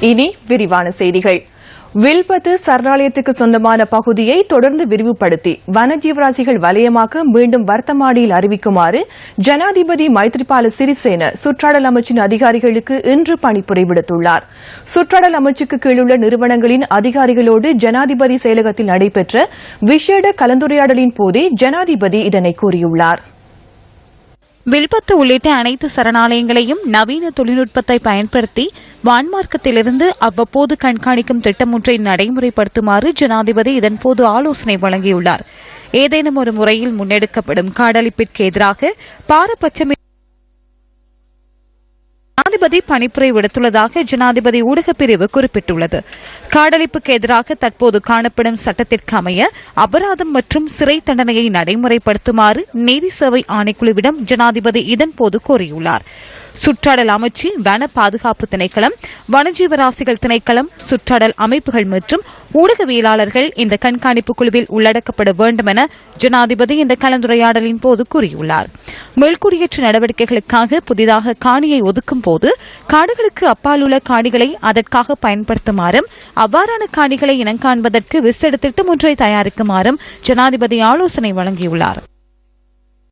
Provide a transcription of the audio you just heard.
இனி விரிவான செய்திகள். வில்பத்து சரணாலயத்துக்கு சொந்தமான பகுதியை தொடர்ந்து விரிவுபடுத்தி வனஜீவராசிகள் வலயமாக மீண்டும் வர்த்தமானியில் அறிவிக்குமாறு ஜனாதிபதி மைத்ரிபால சிறிசேன சுற்றாடல் அமைச்சின் அதிகாரிகளுக்கு இன்று பணிப்புரை விடுத்துள்ளார். சுற்றாடல் அமைச்சுக்கு கீழுள்ள நிறுவனங்களின் அதிகாரிகளோடு ஜனாதிபதி செயலகத்தில் நடைபெற்ற விசேட கலந்துரையாடலின் போதே ஜனாதிபதி இதனை கூறியுள்ளார். வில்பத்து உள்ளிட்ட அனைத்து சரணாலயங்களையும் நவீன தொழில்நுட்பத்தை பயன்படுத்தி வான்மார்க்கத்திலிருந்து அவ்வப்போது கண்காணிக்கும் திட்டம் ஒன்றை நடைமுறைப்படுத்துமாறு ஜனாதிபதி இதன்போது ஆலோசனை வழங்கியுள்ளார். ஏதேனும் ஒரு முறையில் முன்னெடுக்கப்படும் காடழிப்பிற்கு எதிராக பாரபட்சமே ஜனாதிபதி பணிப்புரை விடுத்துள்ளதாக ஜனாதிபதி ஊடகப் பிரிவு குறிப்பிட்டுள்ளது. காடழிப்புக்கு எதிராக தற்போது காணப்படும் சட்டத்திற்கு அமைய அபராதம் மற்றும் சிறை தண்டனையை நடைமுறைப்படுத்துமாறு நீதி சேவை ஆணைக்குழுவிடம் ஜனாதிபதி இதன்போது கோரியுள்ளார். சுற்றாடல் அமைச்சு வன பாதுகாப்பு திணைக்களம் வனஜீவராசிகள் திணைக்களம் சுற்றாடல் அமைப்புகள் மற்றும் ஊடகவியலாளர்கள் இந்த கண்காணிப்பு குழுவில் உள்ளடக்கப்பட வேண்டும் என ஜனாதிபதி இந்த கலந்துரையாடலின் போது கூறியுள்ளார். மேல்குடியேற்ற நடவடிக்கைகளுக்காக புதிதாக காணியை ஒதுக்கும் போது காடுகளுக்கு அப்பால் உள்ள காணிகளை அதற்காக பயன்படுத்துமாறும் அவ்வாறான காணிகளை இனங்காண்பதற்கு விசேட திட்டம் ஒன்றை தயாரிக்குமாறும் ஜனாதிபதி ஆலோசனை வழங்கியுள்ளார்.